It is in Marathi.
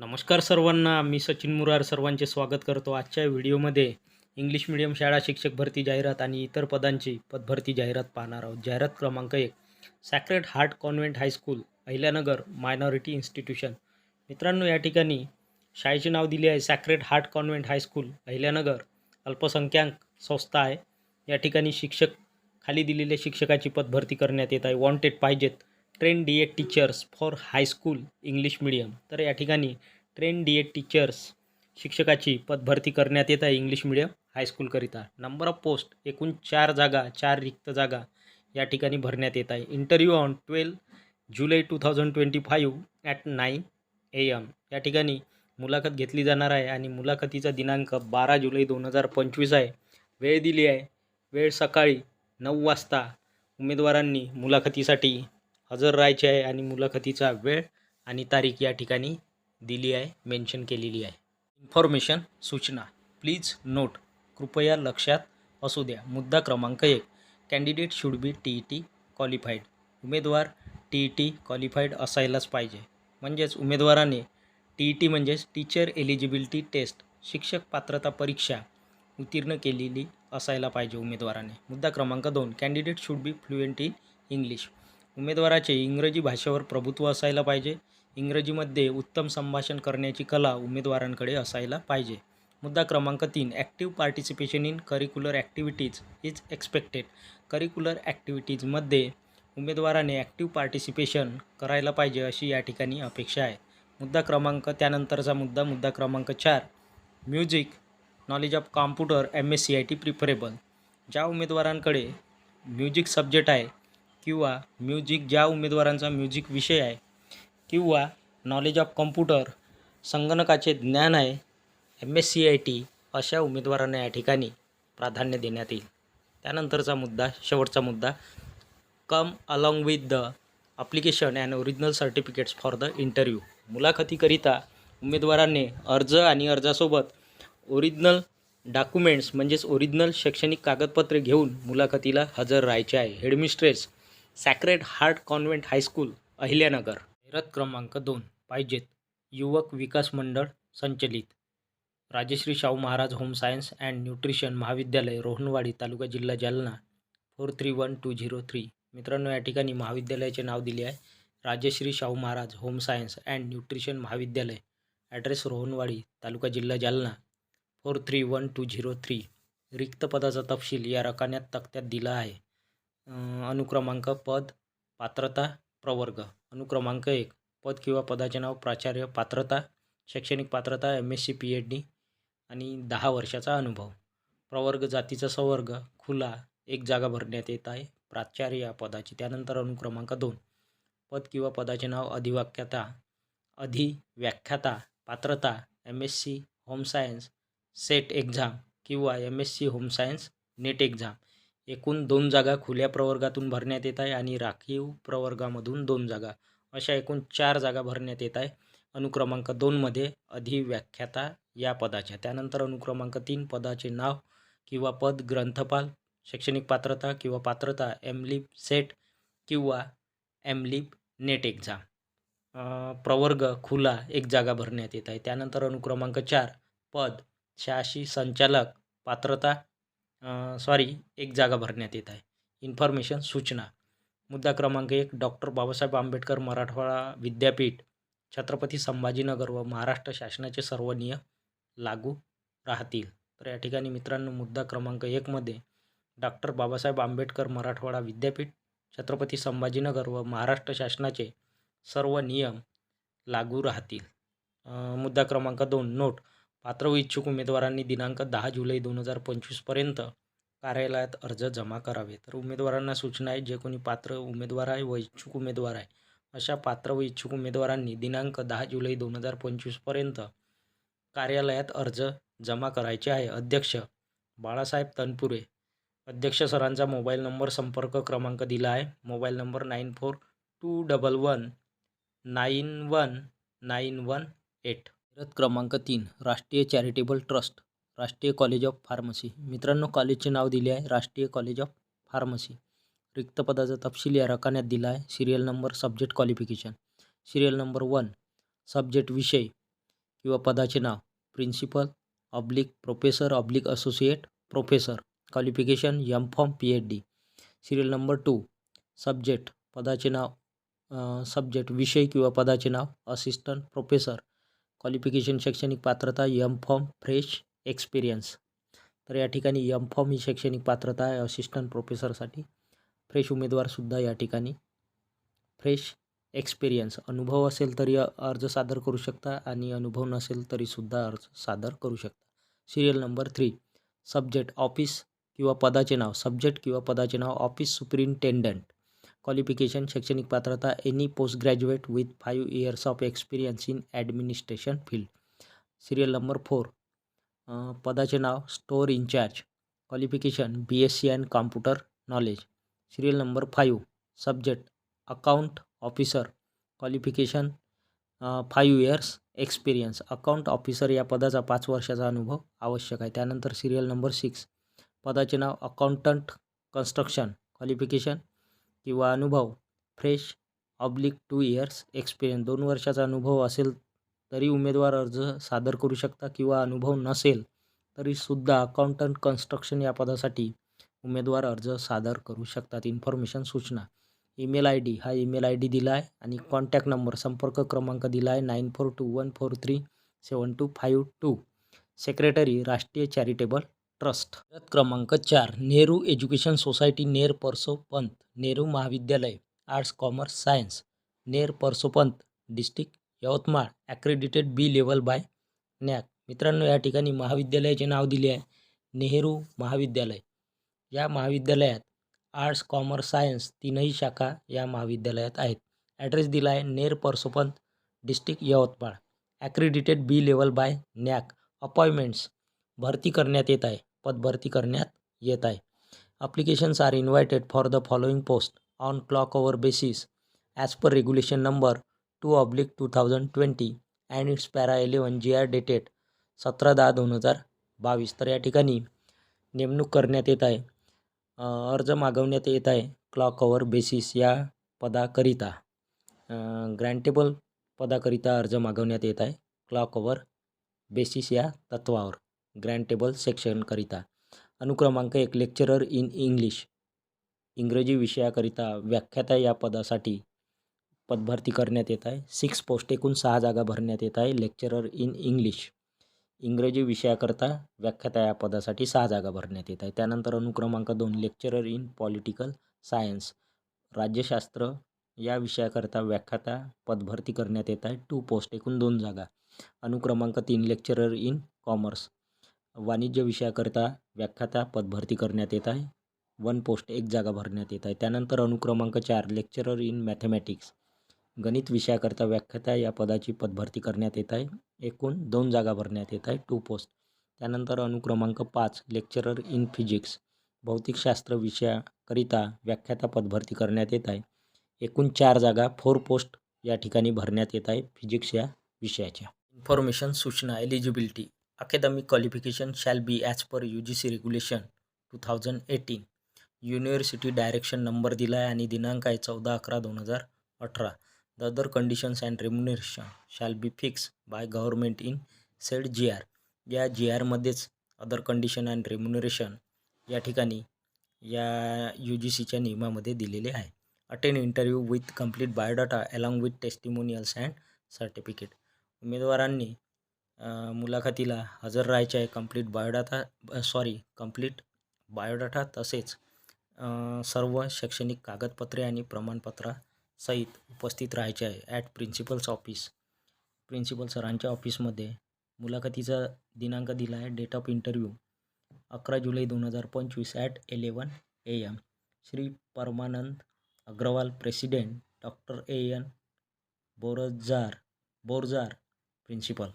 नमस्कार सर्वांना मी सचिन मुरार सर्वांचे स्वागत करतो आजच्या व्हिडिओमध्ये. इंग्लिश मिडियम शाळा शिक्षक भरती जाहिरात आणि इतर पदांची पदभरती जाहिरात पाहणार आहोत. जाहिरात क्रमांक एक sacred heart convent high school Ahilyanagar minority institution. मित्रांनो या ठिकाणी शाळेचे नाव दिले आहे sacred heart convent high school Ahilyanagar अल्पसंख्याक संस्था आहे. या ठिकाणी शिक्षक खाली दिलेल्या शिक्षकाची पदभरती करण्यात येत आहे. वॉन्टेड पाहिजेत. Train D Ed teachers for high school English medium. तर या ठिकाणी ट्रेन डी एड टीचर्स शिक्षकाची पदभरती करण्यात येत आहे इंग्लिश मिडियम हायस्कूलकरिता नंबर ऑफ पोस्ट एकूण चार जागा चार रिक्त जागा या ठिकाणी भरण्यात येत आहे. Interview on twelve July two thousand twenty five at nine A M या ठिकाणी मुलाखत घेतली जाणार आहे आणि मुलाखतीचा दिनांक बारा जुलै दोन हजार पंचवीस आहे. वेळ दिली आहे. वेळ सकाळी नऊ वाजता उमेदवारांनी मुलाखतीसाठी हजर राहायचे आहे आणि मुलाखतीचा वेळ आणि तारीख या ठिकाणी दिली आहे मेन्शन केलेली आहे. इन्फॉर्मेशन सूचना. प्लीज नोट कृपया लक्षात असू द्या. मुद्दा क्रमांक एक. Candidate should be T E T qualified उमेदवार टी ई टी क्वालिफाईड असायलाच पाहिजे. म्हणजेच उमेदवाराने टी ई टी म्हणजेच टीचर एलिजिबिलिटी टेस्ट शिक्षक पात्रता परीक्षा उत्तीर्ण केलेली असायला पाहिजे उमेदवाराने. मुद्दा क्रमांक दोन. Candidate should be fluent in English उमेदवाराचे इंग्रजी भाषेवर प्रभुत्व असायला पाहिजे. इंग्रजीमध्ये उत्तम संभाषण करण्याची कला उमेदवारांकडे असायला पाहिजे. मुद्दा क्रमांक तीन active participation in curricular activities is expected curricular ॲक्टिव्हिटीजमध्ये उमेदवाराने ॲक्टिव्ह पार्टिसिपेशन करायला पाहिजे अशी या ठिकाणी अपेक्षा आहे. मुद्दा क्रमांक त्यानंतरचा मुद्दा मुद्दा क्रमांक चार music knowledge of computer M S C I T preferable ज्या उमेदवारांकडे म्युझिक सब्जेक्ट आहे किंवा म्युझिक ज्या उमेदवारांचा म्युझिक विषय आहे किंवा नॉलेज ऑफ कॉम्प्युटर संगणकाचे ज्ञान आहे M S C I T अशा उमेदवारांना या ठिकाणी प्राधान्य देण्यात येईल. त्यानंतरचा मुद्दा शेवटचा मुद्दा come along with the application and original certificates for the interview मुलाखतीकरिता उमेदवारांनी अर्ज आणि अर्जासोबत ओरिजिनल डॉक्युमेंट्स म्हणजेच ओरिजिनल शैक्षणिक कागदपत्रे घेऊन मुलाखतीला हजर राहायचे आहे. Headmistress sacred heart convent high school Ahilyanagar. जाहिरात क्रमांक दोन पाहिजेत युवक विकास मंडळ संचलित. Rajarshi Shahu Maharaj home science and nutrition महाविद्यालय रोहनवाडी तालुका जिल्हा Jalna four three one two zero three. मित्रांनो या ठिकाणी महाविद्यालयाचे नाव दिले आहे. Rajarshi Shahu Maharaj home science and nutrition महाविद्यालय. ॲड्रेस रोहनवाडी तालुका जिल्हा Jalna four three one two zero three. रिक्त पदाचा तपशील या रकान्यात तक्त्यात दिला आहे. अनुक्रमांक पद पात्रता प्रवर्ग. अनुक्रमांक एक पद किंवा पदाचे नाव प्राचार्य पात्रता शैक्षणिक पात्रता M S C P H D आणि दहा वर्षाचा अनुभव. प्रवर्ग जातीचा संवर्ग खुला एक जागा भरण्यात येत आहे. प्राचार्य या पदाची त्यानंतर अनुक्रमांक दोन पद किंवा पदाचे नाव अधिवाक्यता अधिव्याख्याता पात्रता M S C home science SET exam किंवा M S C home science NET exam एकूण दोन जागा खुल्या प्रवर्गातून भरण्यात येत आहे आणि राखीव प्रवर्गामधून दोन जागा. अशा एकूण चार जागा भरण्यात येत आहे. अनुक्रमांक दोनमध्ये अधिव्याख्याता या पदाच्या. त्यानंतर अनुक्रमांक तीन पदाचे नाव किंवा पद ग्रंथपाल शैक्षणिक पात्रता किंवा पात्रता एमलिप सेट किंवा एमलिप नेट एक्झाम. प्रवर्ग खुला एक जागा भरण्यात येत आहे. त्यानंतर अनुक्रमांक चार पद शासी संचालक पात्रता सॉरी एक जागा भरण्यात येत आहे. इन्फॉर्मेशन सूचना. मुद्दा क्रमांक एक डॉक्टर बाबासाहेब आंबेडकर मराठवाडा विद्यापीठ छत्रपती संभाजीनगर व महाराष्ट्र शासनाचे सर्व नियम लागू राहतील. तर या ठिकाणी मित्रांनो मुद्दा क्रमांक एकमध्ये डॉक्टर बाबासाहेब आंबेडकर मराठवाडा विद्यापीठ छत्रपती संभाजीनगर व महाराष्ट्र शासनाचे सर्व नियम लागू राहतील. मुद्दा क्रमांक दोन नोट. पात्र व इच्छुक उमेदवारांनी दिनांक दहा जुलै दोन हजार पंचवीसपर्यंत कार्यालयात अर्ज जमा करावे. तर उमेदवारांना सूचना आहे जे कोणी पात्र उमेदवार आहे व इच्छुक उमेदवार आहे अशा पात्र व इच्छुक उमेदवारांनी दिनांक दहा जुलै दोन हजार पंचवीसपर्यंत कार्यालयात अर्ज जमा करायचे आहे. अध्यक्ष बाळासाहेब तनपुरे अध्यक्ष सरांचा मोबाईल नंबर संपर्क क्रमांक दिला आहे. Mobile number nine four two double one nine one nine one eight. रथ क्रमांक तीन Rashtriya charitable trust Rashtriya college of pharmacy. मित्रांनो कॉलेजचे नाव दिले आहे राष्ट्रीय कॉलेज ऑफ फार्मसी. रिक्त पदाचा तपशील या रकान्यात दिला आहे. Serial number subject qualification. Serial number one subject विषय किंवा पदाचे नाव. Principal oblique professor oblique associate professor. Qualification M pharm P H D serial number two subject पदाचे नाव सब्जेक्ट विषय किंवा पदाचे नाव. Assistant professor. क्वालिफिकेशन शैक्षणिक पात्रता यम फॉर्म फ्रेश एक्सपिरियन्स तर या ठिकाणी यम फॉर्म ही शैक्षणिक पात्रता आहे असिस्टंट प्रोफेसरसाठी फ्रेश उमेदवारसुद्धा या ठिकाणी. फ्रेश एक्सपिरियन्स अनुभव असेल तरी अर्ज सादर करू शकता आणि अनुभव नसेल तरीसुद्धा अर्ज सादर करू शकता. Serial number three subject office किंवा पदाचे नाव. सब्जेक्ट किंवा पदाचे नाव. ऑफिस सुप्रिंटेंडंट क्वालिफिकेशन शैक्षणिक पात्रता any post graduate with five years of experience in administration field serial number four पदाचे नाव store incharge qualification B S C and computer knowledge serial number five subject account officer qualification five years experience account officer या पदाचा पाच वर्षाचा अनुभव आवश्यक आहे. त्यानंतर सिरियल नंबर सिक्स पदाचे नाव अकाउंटंट कन्स्ट्रक्शन क्वालिफिकेशन किंवा अनुभव. Fresh oblique two years experience दोन वर्षाचा अनुभव असेल तरी उमेदवार अर्ज सादर करू शकता किंवा अनुभव नसेल तरीसुद्धा अकाउंटंट कन्स्ट्रक्शन या पदासाठी उमेदवार अर्ज सादर करू शकतात. इन्फॉर्मेशन सूचना. ईमेल आय डी हा ईमेल आय डी दिला आहे आणि कॉन्टॅक्ट नंबर संपर्क क्रमांक दिला आहे nine four two one four three seven two five two secretary Rashtriya charitable trust. क्रमांक चार Nehru education society Ner Parsopant Nehru Mahavidyalaya arts commerce science Ner Parsopant district Yavatmal accredited B level by NAAC मित्रांनो या ठिकाणी महाविद्यालयाचे नाव दिले आहे. नेहरू महाविद्यालय. या महाविद्यालयात आर्ट्स कॉमर्स सायन्स तीनही शाखा या महाविद्यालयात आहेत. ॲड्रेस दिला आहे Ner Parsopant district Yavatmal. Accredited B level by NAAC appointments भरती करण्यात येत आहे. पदभरती करण्यात येत आहे. Applications are invited for the following post on clock hour basis as per regulation number two oblique two thousand twenty and its para eleven G R dated सतरा दहा दोन हजार बावीस. तर या ठिकाणी नेमणूक करण्यात येत आहे. अर्ज मागवण्यात येत आहे. क्लॉक ओवर बेसिस या पदाकरिता. ग्रँटेबल पदाकरिता अर्ज मागवण्यात येत आहे. क्लॉक ओवर बेसिस या तत्वावर. ग्रँटेबल सेक्शनकरिता. अनुक्रमांक एक लेक्चरर इन इंग्लिश. इंग्रजी विषयाकरिता व्याख्याता या पदासाठी पदभरती करण्यात येत आहे. सिक्स पोस्ट एकूण सहा जागा भरण्यात येत आहे. Lecturer in English. इंग्रजी विषयाकरता व्याख्याता या पदासाठी सहा जागा भरण्यात येत आहे. त्यानंतर अनुक्रमांक दोन लेक्चरर इन पॉलिटिकल सायन्स. राज्यशास्त्र या विषयाकरता व्याख्याता पदभरती करण्यात येत आहे. टू पोस्ट एकूण दोन जागा. अनुक्रमांक तीन लेक्चरर इन कॉमर्स. वाणिज्य विषयाकरता व्याख्याता पदभरती करण्यात येत आहे. वन पोस्ट एक जागा भरण्यात येत आहे. त्यानंतर अनुक्रमांक चार लेक्चरर इन मॅथमॅटिक्स गणित विषयाकरता व्याख्याता या पदाची पदभरती करण्यात येत आहे. एकूण दोन जागा भरण्यात येत आहे टू पोस्ट त्यानंतर अनुक्रमांक पाच लेक्चरर इन फिजिक्स भौतिकशास्त्र विषयाकरिता व्याख्याता पदभरती करण्यात येत आहे. एकूण चार जागा फोर पोस्ट या ठिकाणी भरण्यात येत आहे. फिजिक्स या विषयाच्या. इन्फॉर्मेशन सूचना eligibility academic qualification shall be as per U G C regulation two thousand eighteen university direction number दिला आहे आणि दिनांक आहे चौदा अकरा दोन हजार अठरा. The other conditions and remuneration shall be fix by government in said G R या जी आरमध्येच अदर कंडिशन अँड रेम्युनरेशन या ठिकाणी या यू जी सीच्या नियमामध्ये दिलेले आहे. Attend interview with complete biodata along with testimonials and certificate उमेदवारांनी मुलाखतीला हजर राहायचे आहे complete biodata sorry complete biodata तसेच सर्व शैक्षणिक कागदपत्रे आणि प्रमाणपत्रासहित उपस्थित राहायचे आहे ॲट प्रिन्सिपल्स ऑफिस प्रिन्सिपल सरांच्या ऑफिसमध्ये मुलाखतीचा दिनांक दिला आहे डेट ऑफ इंटरव्ह्यू अकरा जुलै दोन हजार पंचवीस at eleven A M Shri Parmanand Agrawal president doctor A N Borjar Borjar principal